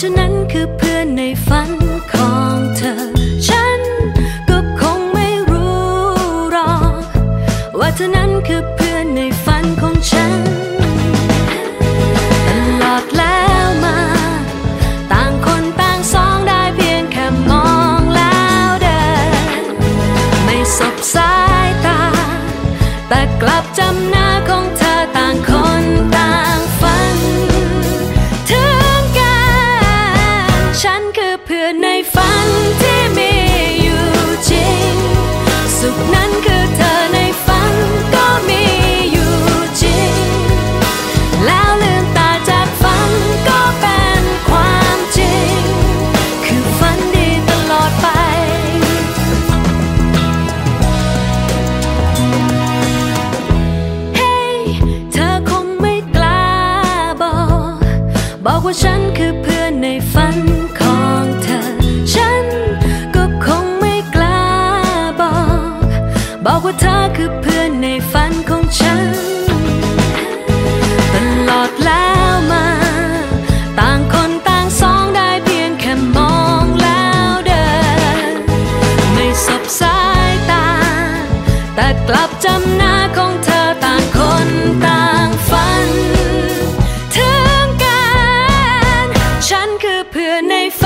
ฉันนั้นคือเพื่อนในฝัน แล้วลืมตาจากฝันก็เป็นความจริง คือฝันดีตลอดไป เฮ้เธอคงไม่กล้าบอก บอกว่าฉันคือเพื่อนในฝันของเธอ ฉันก็คงไม่กล้าบอก บอกว่าเธอคือเพื่อนในฝันของฉัน แต่กลับจำหน้าของเธอต่างคนต่างฝัน ถึงกัน ฉันคือเพื่อนในฝัน